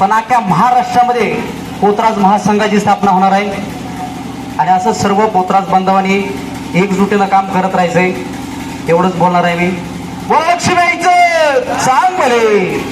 पण अख्ख्या महाराष्ट्रामध्ये पोतराज महासंघाची स्थापना होणार आहे. आणि असं सर्व पोतराज बांधवांनी एकजुटीनं काम करत राहायचंय. एवढंच बोलणार आहे मी. बोल लक्ष्मीचं सांग भले.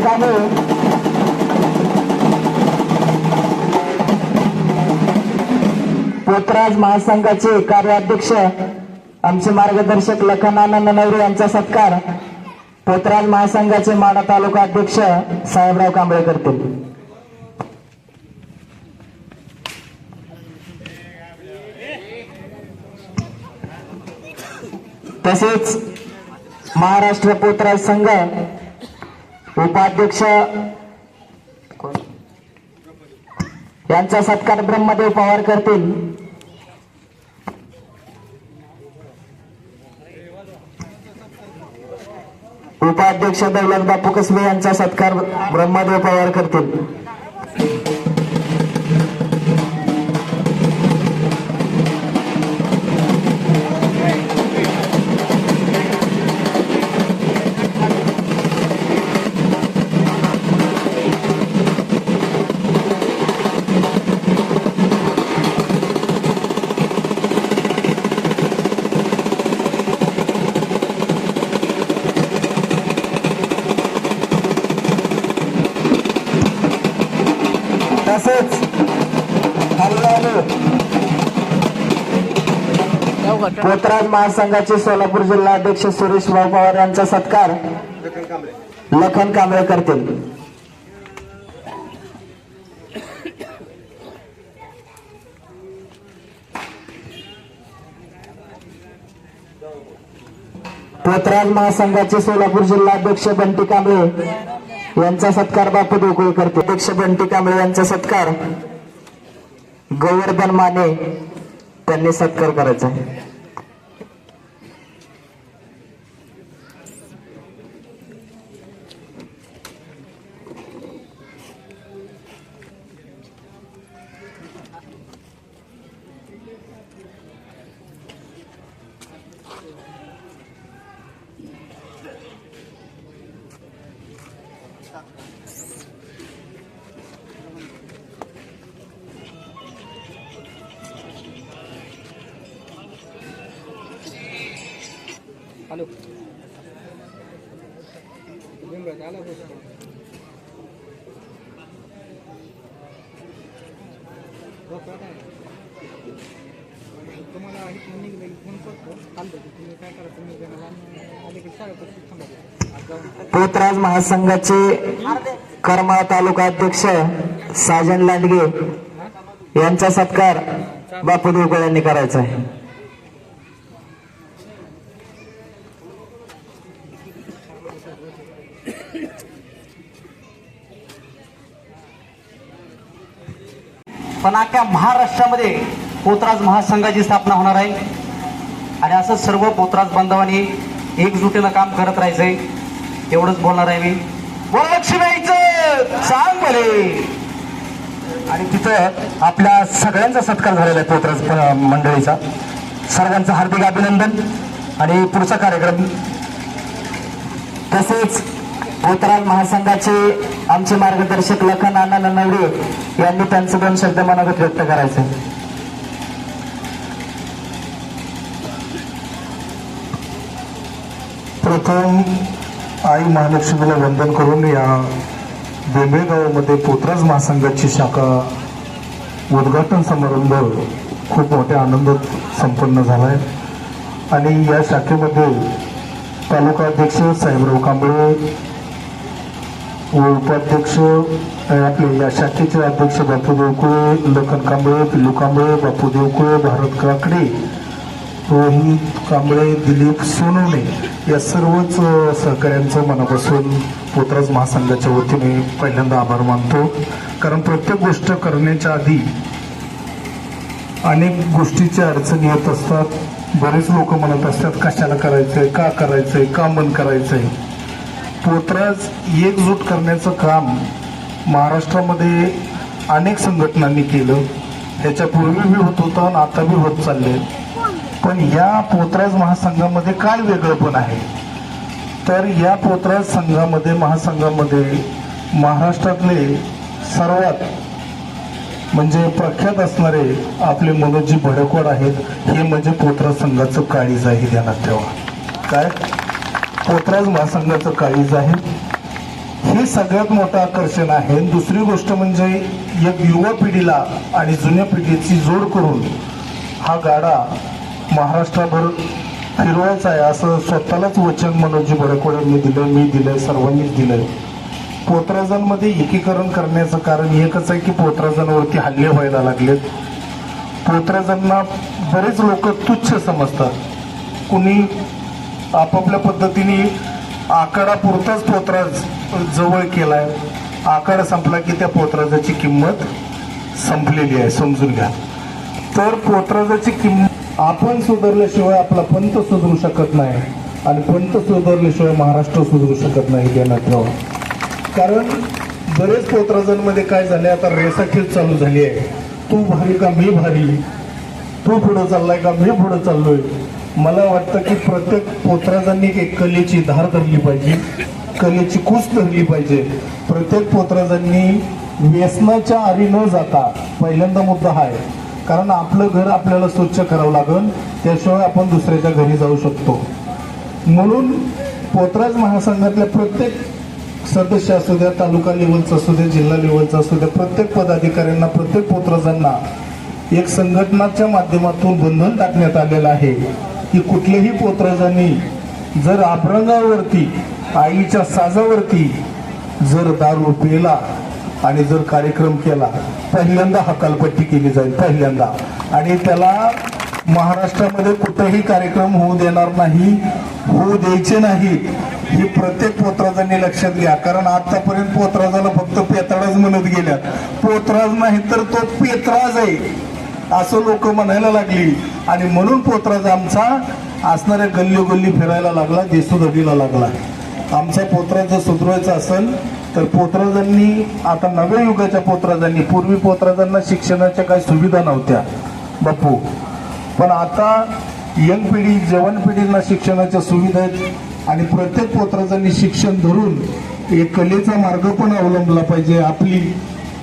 ठिकाणी पोतराज महासंघाचे कार्याध्यक्ष आमचे मार्गदर्शक लखनानंद नवरे यांचा सत्कार. पोतराज महासंघाचे माडा तालुका अध्यक्ष साहेबराव कांबळे करतील. तसेच महाराष्ट्र पोतराज संघ उपाध्यक्ष यांचा सत्कार ब्रह्मदेव पवार करतील. उपाध्यक्ष दौलत बापू कसबे यांचा सत्कार ब्रह्मदेव पवार करतील. पोतराज महासंघाचे सोलापूर जिल्हा अध्यक्ष सुरेश भाऊ पवार यांचा सत्कार लखन कांबळे करतील. पोतराज महासंघाचे सोलापूर जिल्हा अध्यक्ष बंटी कांबळे यांचा सत्कार बापू देवकुळ करते अध्यक्ष बंटी कांबळे यांचा सत्कार गोवर्धन माने त्यांनी सत्कार करायचा आहे तुम्हाला की फोन करतो. चालतं की तुम्ही काय करा तुम्ही शाळेपासून आज जाऊन. पोतराज महासंघाचे करमाळा तालुका अध्यक्ष साजन लांडगे यांचा सत्कार बापू देवकुळ यांनी करायचा आहे. पण महाराष्ट्रामध्ये पोतराज महासंघाची स्थापना होणार आहे. आणि असं सर्व पोतराज बांधवांनी एकजुटीनं काम करत राहायचंय. एवढंच बोलणार आहे मी. बोल लक्ष्मीचं सांग भले आणि तिथं आपल्या सगळ्यांचा सत्कार झालेला आहे पोतराज मंडळीचा. सर्वांचं हार्दिक अभिनंदन आणि पुढचा कार्यक्रम तसेच पोतराज महासंघाचे आमचे मार्गदर्शक लखन आनंद नवरे यांनी त्यांचे दोन शब्द मनोगत व्यक्त करायचे. प्रथम आई महालक्ष्मीला वंदन करून या बेंबेगावामध्ये पोतराज महासंघाची शाखा उद्घाटन समारंभ खूप मोठ्या आनंदात संपन्न झाला आहे आणि या शाखेमध्ये तालुका अध्यक्ष साहेबराव कांबळे व उपाध्यक्ष आपले या शाखेचे अध्यक्ष बापू देवकुळे लखन कांबळे पिल्लू कांबळे बापू देवकुळे भारत काकडे रोहित कांबळे दिलीप सोनवणे या सर्वच सहकाऱ्यांचं मनापासून पोतराज महासंघाच्या वतीने पहिल्यांदा आभार मानतो. कारण प्रत्येक गोष्ट करण्याच्या आधी अनेक गोष्टीच्या अडचणी येत असतात. बरेच लोक म्हणत असतात कशाला करायचंय का करायचंय का बंद करायचंय? पोतराज एकजूट करण्याचं काम महाराष्ट्रामध्ये अनेक संघटनांनी केलं. ह्याच्यापूर्वी बी होत होतं आणि आता बी होत चालले पण या पोतराज महासंघामध्ये काय वेगळं पण आहे? तर या पोतराज संघामध्ये महासंघामध्ये महाराष्ट्रातले सर्वात म्हणजे प्रख्यात असणारे आपले मनोजी भडकवाड आहेत हे म्हणजे पोत्रा संघाचं काळीज आहे ध्यानात ठेवा काय? पोतराज महासंघाचं काळीज आहे हे सगळ्यात मोठं आकर्षण आहे. दुसरी गोष्ट म्हणजे एक युवा पिढीला आणि जुन्या पिढीची जोड करून हा गाडा महाराष्ट्राभर फिरवायचा आहे असं स्वतःलाच वचन मनोजी बडकोड्यांनी दिलं मी दिलं सर्वांनीच दिलं पोत्राजांमध्ये एकीकरण करण्याचं कारण एकच आहे की पोत्राजांवरती हल्ले व्हायला लागलेत. पोत्राजांना बरेच लोक तुच्छ समजतात. कुणी आपापल्या पद्धतीने आकडापुरताच पोत्राज पोतराज जवळ केलाय. आकडा संपला की त्या पोत्राजाची किंमत संपलेली आहे समजून घ्या. तर पोत्राजाची किंमत आपण सुधारल्याशिवाय आपला पंत सुधरू शकत नाही आणि पंत सुधारल्याशिवाय महाराष्ट्र सुधरू शकत नाही देण्यात ठेवा कारण बरेच पोत्राजांमध्ये काय झाले आता रेसाखेच चालू झाली आहे. तू भारी का मी भारी? तू पुढं चाललाय का मी पुढं चाललोय? मला वाटतं की प्रत्येक पोतराजांनी एक कलेची धार धरली पाहिजे कलेची कूस धरली पाहिजे. प्रत्येक पोत्राजांनी व्यसनाच्या आरी न जाता पहिल्यांदा मुद्दा हा आहे. कारण आपलं घर आपल्याला स्वच्छ करावं लागेल त्याशिवाय आपण दुसऱ्याच्या घरी जाऊ शकतो. म्हणून पोतराज महासंघातल्या प्रत्येक सदस्य असू द्या तालुका लेवलचा असू द्या जिल्हा लेवलचा असू द्या प्रत्येक पदाधिकाऱ्यांना प्रत्येक पोत्रजांना एक संघटनाच्या माध्यमातून बंधन टाकण्यात आलेलं आहे की कुठल्याही पोत्रजांनी जर आभ्रंगावरती आईच्या साजावरती जर दारू पेला आणि जर कार्यक्रम केला पहिल्यांदा हकालपट्टी केली जाईल पहिल्यांदा. आणि त्याला महाराष्ट्रामध्ये कुठेही कार्यक्रम होऊ देणार नाही होऊ द्यायचे नाहीत. ही प्रत्येक पोतराजांनी लक्षात घ्या कारण आतापर्यंत पोतराजाला फक्त पेत्राज म्हणत गेल्या. पोतराज नाही तर तो पेतराज आहे असं लोक म्हणायला लागली. आणि म्हणून पोतराज आमचा असणाऱ्या गल्ली गल्ली फिरायला लागला देसुदडीला लागला. आमचा पोतराज जर सुधरवायचा असेल तर पोतराजांनी आता नव्या युगाच्या पोतराजांनी पूर्वी पोतराजांना शिक्षणाच्या काही सुविधा नव्हत्या बापू. पण आता यंग पिढी जवान पिढींना शिक्षणाच्या सुविधा आहेत. आणि प्रत्येक पोतराजांनी शिक्षण धरून एक कलेचा मार्ग पण अवलंबला पाहिजे. आपली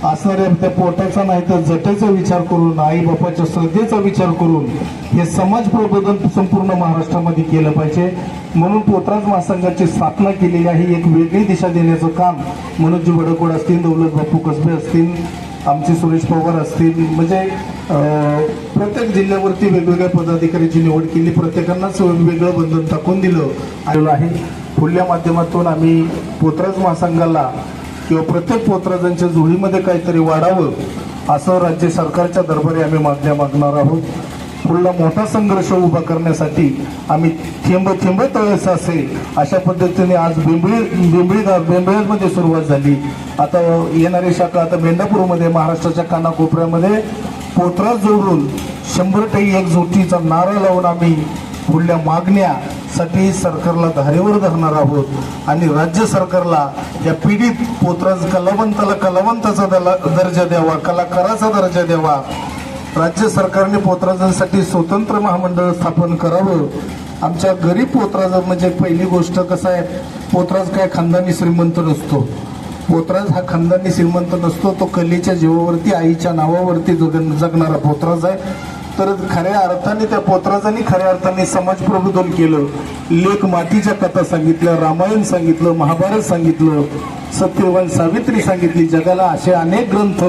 असणाऱ्या त्या पोटाचा नाही तर जटेचा विचार करून आई बापाच्या श्रद्धेचा विचार करून हे समाज प्रबोधन संपूर्ण महाराष्ट्रामध्ये केलं पाहिजे. म्हणून पोत्राज महासंघाची स्थापना केलेली आहे. एक वेगळी दिशा देण्याचं काम मनोजी वडकोड असतील दौलत बापू कसबे असतील आमचे सुरेश पवार असतील. म्हणजे प्रत्येक जिल्ह्यावरती वेगवेगळ्या पदाधिकाऱ्याची निवड केली. प्रत्येकांनाच वेगवेगळं बंधन टाकून दिलं. आलेलं आहे. पुढल्या माध्यमातून आम्ही पोतराज महासंघाला किंवा प्रत्येक पोतराजांच्या जुळीमध्ये काहीतरी वाढावं असं राज्य सरकारच्या दरबारी आम्ही मागण्या मागणार आहोत. पुढला मोठा संघर्ष उभा करण्यासाठी आम्ही थेंब थेंब तळस असेल अशा पद्धतीने आज बेंबळी बेंबळी बेंबळीमध्ये सुरुवात झाली. आता येणारी शाखा आता मेंढापूरमध्ये महाराष्ट्राच्या कानाकोपऱ्यामध्ये पोतरा जोडून शंभर टक्के एकजुटीचा नारा लावून आम्ही पुढल्या मागण्यासाठी सरकारला धारेवर धरणार आहोत आणि राज्य सरकारला या पीडित पोत्रा कलावंताला कलावंताचा दला- दर्जा द्यावा कलाकाराचा दर्जा द्यावा. राज्य सरकारने पोत्राजांसाठी स्वतंत्र महामंडळ स्थापन करावं. आमच्या गरीब पोतराज म्हणजे पहिली गोष्ट कसं आहे पोत्राज काय खानदानी श्रीमंत नसतो. पोतराज हा खानदानी श्रीमंत नसतो तो कलेच्या जीवावरती आईच्या नावावरती जग जगणारा पोतराज आहे. तर खऱ्या अर्थाने त्या पोत्राजांनी खऱ्या अर्थाने समाज प्रबोधन केलं. लेख मातीच्या कथा सांगितल्या रामायण सांगितलं महाभारत सांगितलं सत्यवान सावित्री सांगितली जगाला असे अनेक ग्रंथ.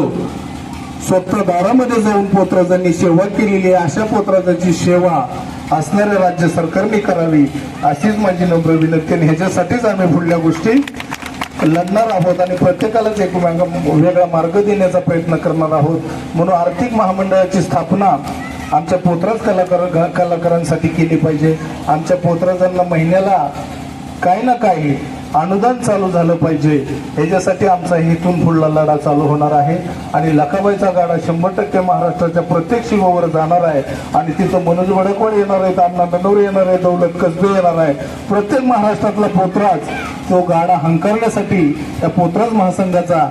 स्वतः दारामध्ये जाऊन पोतराजांनी सेवा केलेली आहे. अशा पोतराजाची सेवा असणाऱ्या राज्य सरकारने करावी अशीच माझी नम्र विनंती आणि ह्याच्यासाठीच आम्ही पुढल्या गोष्टी लढणार आहोत आणि प्रत्येकालाच एक वेगळा मार्ग देण्याचा प्रयत्न करणार आहोत. म्हणून आर्थिक महामंडळाची स्थापना आमच्या पोतराज कलाकार कलाकारांसाठी केली पाहिजे. आमच्या पोत्राजांना महिन्याला काही ना काही अनुदान चालू झालं पाहिजे. ह्याच्यासाठी आमचा इथून पुढला लढा चालू होणार आहे. आणि लकाबाईचा गाडा शंभर टक्के महाराष्ट्राच्या प्रत्येक शिवावर जाणार आहे. आणि तिथं मनोज वडकवाड येणार आहेत अण्णा ननवरे येणार आहे दौलत कसबे येणार आहे. प्रत्येक महाराष्ट्रातला पोतराज तो गाडा हंकारण्यासाठी त्या पोतराज महासंघाचा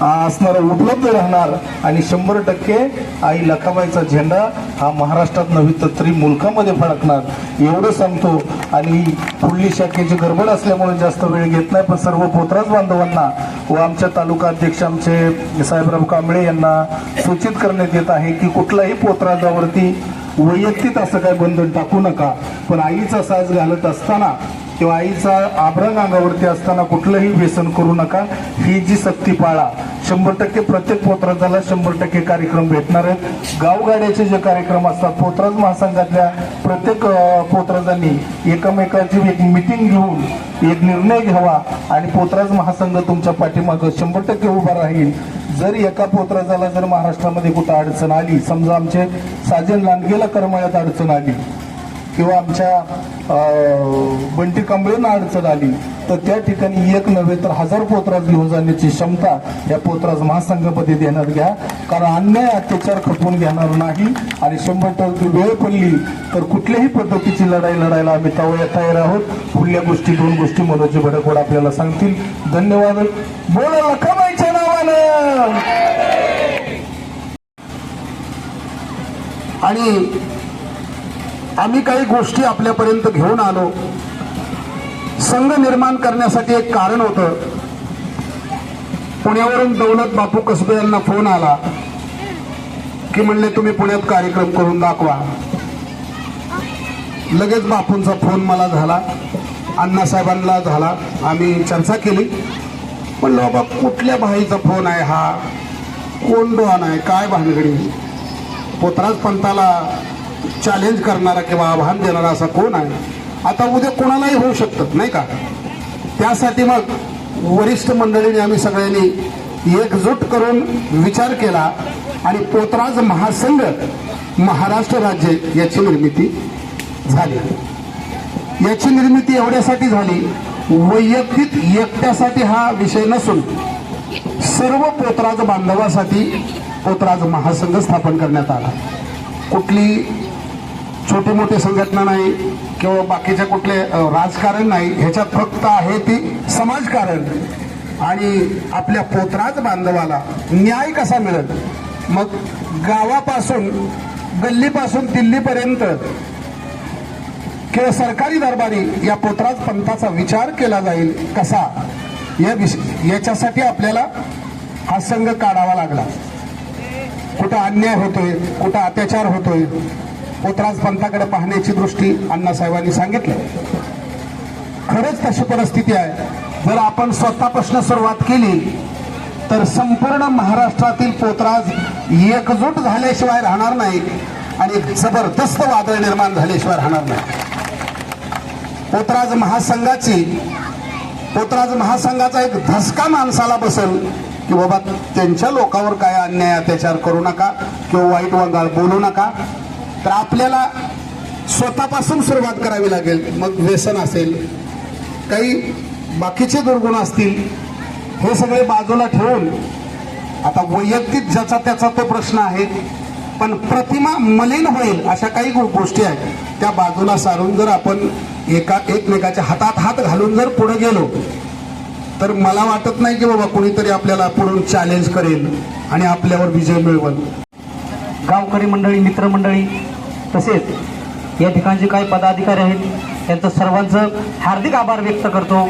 असणारा उपलब्ध राहणार. आणि शंभर टक्के आई लखाबाईचा झेंडा हा महाराष्ट्रात नव्हे तर तरी मुलकामध्ये फडकणार. एवढं सांगतो. आणि पुढली शाखेची गडबड असल्यामुळे जास्त वेळ घेत नाही पण सर्व पोतराज बांधवांना व आमच्या तालुका अध्यक्ष आमचे साहेबराव कांबळे यांना सूचित करण्यात येत आहे की कुठलाही पोतराजावरती वैयक्तिक असं काय बंधन टाकू नका. पण आईचा साज घालत असताना किंवा आईचा आभरण अंगावरती असताना कुठलंही व्यसन करू नका. ही जी सक्ती पाळा. शंभर टक्के प्रत्येक पोत्राजाला शंभर टक्के कार्यक्रम भेटणार आहेत. गावगाड्याचे जे कार्यक्रम असतात पोतराज महासंघातल्या प्रत्येक पोत्राजांनी एकमेकाची एक मिटिंग घेऊन एक निर्णय घ्यावा आणि पोत्राज महासंघ तुमच्या पाठीमागं शंभर टक्के उभा राहील. जर एका पोत्राजाला जर महाराष्ट्रामध्ये कुठं अडचण आली समजा आमचे साजन लांडगेला करमळ्यात अडचण आली किंवा आमच्या बंटी कांबळेंना अडचण आली तर त्या ठिकाणी एक नव्हे तर हजार पोत्राज घेऊन जाण्याची क्षमता या पोत्राज महासंघामध्ये देण्यात घ्या. कारण अन्याय अत्याचार खपवून घेणार नाही आणि शंभर टक्के वेळ पडली तर कुठल्याही पद्धतीची लढाई लढायला आम्ही तवया तयार आहोत. पुढल्या गोष्टी दोन गोष्टी मनोजी भडकवड आपल्याला सांगतील. धन्यवाद. बोला लखाबाईच्या नावानं! आणि आम्ही काही गोष्टी आपल्यापर्यंत घेऊन आलो. संघ निर्माण करण्यासाठी एक कारण होतं. पुण्यावरून दौलत बापू कसबे यांना फोन आला की म्हणले तुम्ही पुण्यात कार्यक्रम करून दाखवा. लगेच बापूंचा फोन मला झाला अण्णासाहेबांना झाला. आम्ही चर्चा केली. म्हणलं बाबा कुठल्या भाईचा फोन आहे हा? कोण डोहान आहे? काय भानगडी? पोतराज पंताला चॅलेंज करणारा किंवा आव्हान देणारा असा कोण आहे? आता उद्या कोणालाही होऊ शकतं नाही का? त्यासाठी मग वरिष्ठ मंडळीने आम्ही सगळ्यांनी एकजूट करून विचार केला आणि पोतराज महासंघ महाराष्ट्र राज्य याची निर्मिती झाली. याची निर्मिती एवढ्यासाठी झाली वैयक्तिक एकट्यासाठी हा विषय नसून सर्व पोतराज बांधवासाठी पोतराज महासंघ स्थापन करण्यात आला. कुठली छोटे मोठी संघटना नाही किंवा बाकीच्या कुठले राजकारण नाही ह्याच्यात फक्त आहे ती समाजकारण. आणि आपल्या पोतराज बांधवाला न्याय कसा मिळेल? मग गावापासून गल्लीपासून दिल्लीपर्यंत किंवा सरकारी दरबारी या पोतराज पंथाचा विचार केला जाईल कसा? या विषय याच्यासाठी आपल्याला हा संघ काढावा लागला. कुठं अन्याय होतोय कुठं अत्याचार होतोय पोतराज पंथाकडे पाहण्याची दृष्टी अण्णासाहेबांनी सांगितलं. खरंच तशी परिस्थिती आहे. जर आपण स्वतःपासून सुरुवात केली तर संपूर्ण महाराष्ट्रातील पोतराज एकजूट झाल्याशिवाय राहणार नाही आणि जबरदस्त वादळ निर्माण झाल्याशिवाय राहणार नाही. पोतराज महासंघाची पोतराज महासंघाचा एक धसका माणसाला बसेल की बाबा त्यांच्या लोकांवर काय अन्याय अत्याचार करू नका किंवा वाईट वंगाळ बोलू नका. तर आपल्याला स्वतःपासून सुरुवात करावी लागेल. मग व्यसन असेल काही बाकीचे दुर्गुण असतील हे सगळे बाजूला ठेवून आता वैयक्तिक ज्याचा त्याचा तो प्रश्न आहे पण प्रतिमा मलिन होईल अशा काही गो- गोष्टी आहेत. त्या बाजूला सारून जर आपण एका एकमेकाच्या हातात हात घालून जर पुढे गेलो तर मला वाटत नाही की बाबा कोणीतरी आपल्याला पुढून चॅलेंज करेल आणि आपल्यावर विजय मिळवल. गावकरी मंडळी मित्रमंडळी तसेच या ठिकाणचे काही पदाधिकारी आहेत त्यांचं सर्वांचं हार्दिक आभार व्यक्त करतो.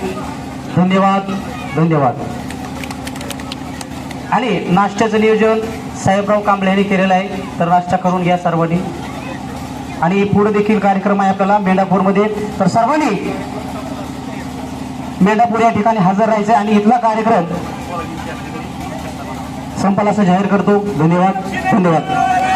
धन्यवाद धन्यवाद. आणि नाश्त्याचं नियोजन साहेबराव कांबळे यांनी केलेलं आहे तर नाश्ता करून घ्या सर्वांनी. आणि पुढे देखील कार्यक्रम आहे आपल्याला मेंढापूरमध्ये. तर सर्वांनी मेंढापूर या ठिकाणी हजर राहायचं आणि इथला कार्यक्रम संपाला असं जाहीर करतो. धन्यवाद धन्यवाद.